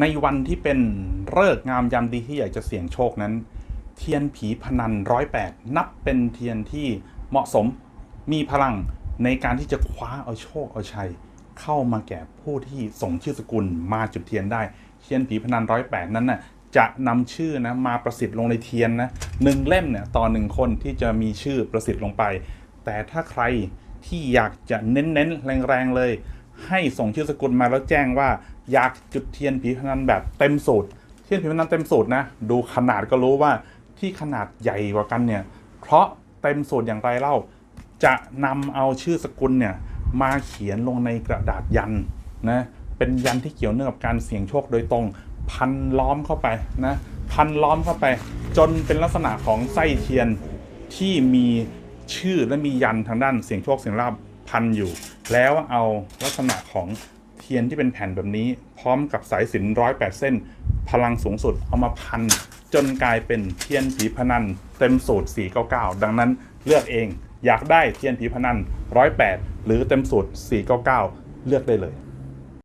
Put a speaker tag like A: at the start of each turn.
A: ในวันที่เป็นเลิกษ์งามยามดีที่อยากจะเสี่ยงโชคนั้น เทียนผีพนันร้อยแปดนับเป็นเทียนที่เหมาะสมมีพลังในการที่จะคว้าเอาโชคเอาชัย เข้ามาแก่ผู้ที่ส่งชื่อสกุลมาจุดเทียนได้ เทียนผีพนันร้อยแปดนั้นน่ะจะนำชื่อนะมาประสิทธิ์ลงในเทียนนะหนึ่งเล่มเนี่ยต่อหนึ่งคนที่จะมีชื่อประสิทธิ์ลงไป แต่ถ้าใครที่อยากจะเน้นๆแรงๆเลย ให้ส่งชื่อสกุลมาแล้วแจ้งว่าอยากจุดเทียนผีพนันแบบเต็มสูตรเทียนผีพนันเต็มสูตรนะ ดูขนาดก็รู้ว่าที่ขนาดใหญ่กว่ากันเนี่ย เพราะเต็มสูตรอย่างไรเล่า จะนำเอาชื่อสกุลเนี่ยมาเขียนลงในกระดาษยันนะเป็นยันที่เกี่ยวเนื่องกับการเสี่ยงโชคโดยตรง พันล้อมเข้าไปนะพันล้อมเข้าไป จนเป็นลักษณะของไส้เทียนที่มีชื่อและมียันทางด้านเสียงโชคเสียงลาบ พันอยู่ แล้วเอาลักษณะของเทียนที่เป็นแผ่นแบบนี้ พร้อมกับสายสินร้อยแปดเส้น พลังสูงสุดเอามาพัน จนกลายเป็นเทียนผีพนัน เต็มสูตร 499 ดังนั้นเลือกเองอยากได้เทียนผีพนัน108 หรือเต็มสูตร 499 เลือกได้เลย